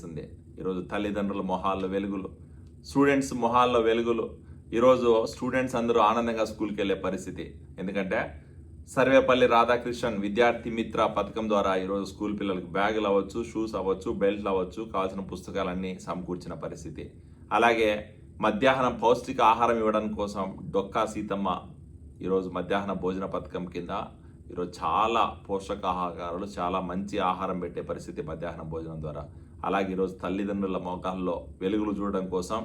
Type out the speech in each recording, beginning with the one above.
చేస్తుంది. ఈరోజు తల్లిదండ్రుల మొహాల్లో వెలుగులు స్టూడెంట్స్ మొహాల్లో వెలుగులు. ఈరోజు స్టూడెంట్స్ అందరూ ఆనందంగా స్కూల్కి వెళ్ళే పరిస్థితి. ఎందుకంటే సర్వేపల్లి రాధాకృష్ణన్ విద్యార్థి మిత్ర పథకం ద్వారా ఈరోజు స్కూల్ పిల్లలకు బ్యాగులు అవ్వచ్చు షూస్ అవ్వచ్చు బెల్ట్లు అవ్వచ్చు కావాల్సిన పుస్తకాలన్నీ సమకూర్చిన పరిస్థితి. అలాగే మధ్యాహ్నం పౌష్టిక ఆహారం ఇవ్వడం కోసం డొక్కా సీతమ్మ ఈరోజు మధ్యాహ్న భోజన పథకం కింద ఈరోజు చాలా పోషకాహారాలు చాలా మంచి ఆహారం పెట్టే పరిస్థితి మధ్యాహ్నం భోజనం ద్వారా. అలాగే ఈరోజు తల్లిదండ్రుల మోకాల్లో వెలుగులు చూడడం కోసం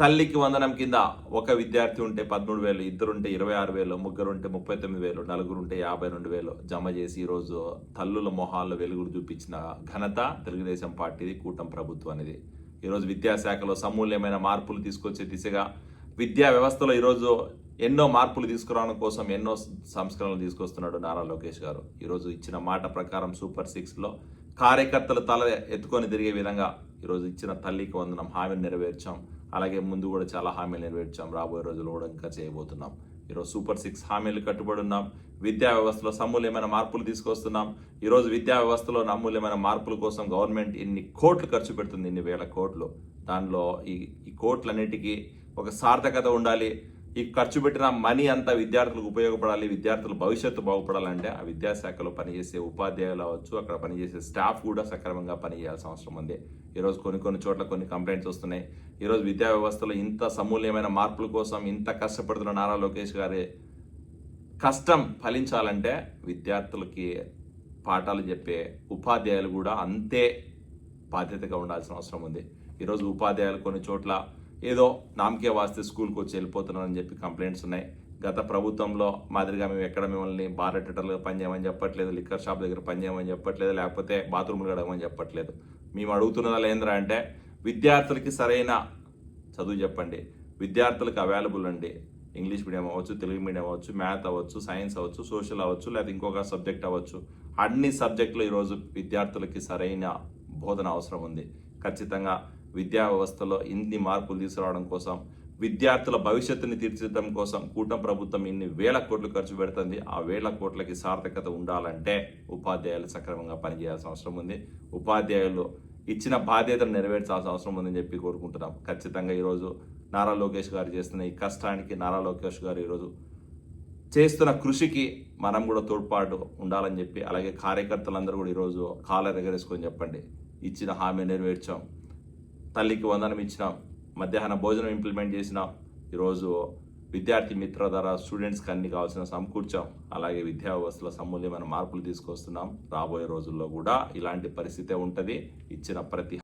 తల్లికి వందనం కింద ఒక విద్యార్థి ఉంటే పదమూడు వేలు ఇద్దరుంటే ఇరవై ఆరు వేలు ముగ్గురు ఉంటే ముప్పై తొమ్మిది వేలు నలుగురు ఉంటే యాభై రెండు వేలు జమ చేసి ఈరోజు తల్లుల మొహాల్లో వెలుగులు చూపించిన ఘనత తెలుగుదేశం పార్టీది కూటమి ప్రభుత్వం అనేది. ఈరోజు విద్యాశాఖలో సమూల్యమైన మార్పులు తీసుకొచ్చే దిశగా విద్యా వ్యవస్థలో ఈరోజు ఎన్నో మార్పులు తీసుకురావడం కోసం ఎన్నో సంస్కరణలు తీసుకొస్తున్నాడు నారా లోకేష్ గారు. ఈరోజు ఇచ్చిన మాట ప్రకారం సూపర్ సిక్స్లో కార్యకర్తలు తల ఎత్తుకొని తిరిగే విధంగా ఈరోజు ఇచ్చిన తల్లికి వందనం హామీని నెరవేర్చాం. అలాగే ముందు కూడా చాలా హామీలు నెరవేర్చాం. రాబోయే రోజుల్లో కూడా ఇంకా చేయబోతున్నాం. ఈరోజు సూపర్ సిక్స్ హామీలు కట్టుబడి ఉన్నాం విద్యా వ్యవస్థలో సమూల్యమైన మార్పులు తీసుకొస్తున్నాం. ఈరోజు విద్యా వ్యవస్థలో అమూల్యమైన మార్పుల కోసం గవర్నమెంట్ ఇన్ని కోట్లు ఖర్చు పెడుతుంది ఇన్ని వేల కోట్లు. దానిలో ఈ ఈ కోట్లన్నిటికీ ఒక సార్థకత ఉండాలి. ఈ ఖర్చు పెట్టిన మనీ అంతా విద్యార్థులకు ఉపయోగపడాలి విద్యార్థుల భవిష్యత్తు బాగుపడాలంటే ఆ విద్యాశాఖలో పనిచేసే ఉపాధ్యాయులు అవ్వచ్చు అక్కడ పనిచేసే స్టాఫ్ కూడా సక్రమంగా పనిచేయాల్సిన అవసరం ఉంది. ఈరోజు కొన్ని కొన్ని చోట్ల కొన్ని కంప్లైంట్స్ వస్తున్నాయి. ఈరోజు విద్యా వ్యవస్థలో ఇంత సమూల్యమైన మార్పుల కోసం ఇంత కష్టపడుతున్న నారా లోకేష్ గారి కష్టం ఫలించాలంటే విద్యార్థులకి పాఠాలు చెప్పే ఉపాధ్యాయులు కూడా అంతే బాధ్యతగా ఉండాల్సిన అవసరం ఉంది. ఈరోజు ఉపాధ్యాయులు కొన్ని చోట్ల ఏదో నామకే వాస్తే స్కూల్కి వచ్చి వెళ్ళిపోతున్నారని చెప్పి కంప్లైంట్స్ ఉన్నాయి. గత ప్రభుత్వంలో మాదిరిగా మేము ఎక్కడ మిమ్మల్ని బార్ పనిచేయమని చెప్పట్లేదు లిక్కర్ షాప్ దగ్గర పనిచేయమని చెప్పట్లేదు లేకపోతే బాత్రూమ్లు కడగమని చెప్పట్లేదు. మేము అడుగుతున్నదా ఏంద్రా అంటే విద్యార్థులకి సరైన చదువు చెప్పండి విద్యార్థులకు అవైలబుల్ అండి. ఇంగ్లీష్ మీడియం అవ్వచ్చు తెలుగు మీడియం అవ్వచ్చు మ్యాథ్ అవ్వచ్చు సైన్స్ అవ్వచ్చు సోషల్ అవ్వచ్చు లేదా ఇంకొక సబ్జెక్ట్ అవ్వచ్చు. అన్ని సబ్జెక్టులు ఈరోజు విద్యార్థులకి సరైన బోధన అవసరం ఉంది. ఖచ్చితంగా విద్యా వ్యవస్థలో ఇన్ని మార్పులు తీసుకురావడం కోసం విద్యార్థుల భవిష్యత్తుని తీర్చిదిద్దడం కోసం కూటమి ప్రభుత్వం ఇన్ని వేల కోట్లు ఖర్చు పెడుతుంది. ఆ వేల కోట్లకి సార్థకత ఉండాలంటే ఉపాధ్యాయులు సక్రమంగా పనిచేయాల్సిన అవసరం ఉంది. ఉపాధ్యాయులు ఇచ్చిన బాధ్యతను నెరవేర్చాల్సిన అవసరం ఉందని చెప్పి కోరుకుంటున్నాం. ఖచ్చితంగా ఈరోజు నారా లోకేష్ గారు చేస్తున్న ఈ కష్టానికి నారా లోకేష్ గారు ఈరోజు చేస్తున్న కృషికి మనం కూడా తోడ్పాటు ఉండాలని చెప్పి అలాగే కార్యకర్తలందరూ కూడా ఈరోజు కాలర్ ఎగరేసుకొని చెప్పండి. ఇచ్చిన హామీ నెరవేర్చాం. తల్లికి వందనం ఇచ్చినాం మధ్యాహ్న భోజనం ఇంప్లిమెంట్ చేసినాం ఈరోజు విద్యార్థి మిత్ర ద్వారా స్టూడెంట్స్కి అన్ని కావాల్సిన సమకూర్చాం. అలాగే విద్యా వ్యవస్థలో సమూల్యమైన మార్పులు తీసుకొస్తున్నాం. రాబోయే రోజుల్లో కూడా ఇలాంటి పరిస్థితే ఉంటుంది. ఇచ్చిన ప్రతి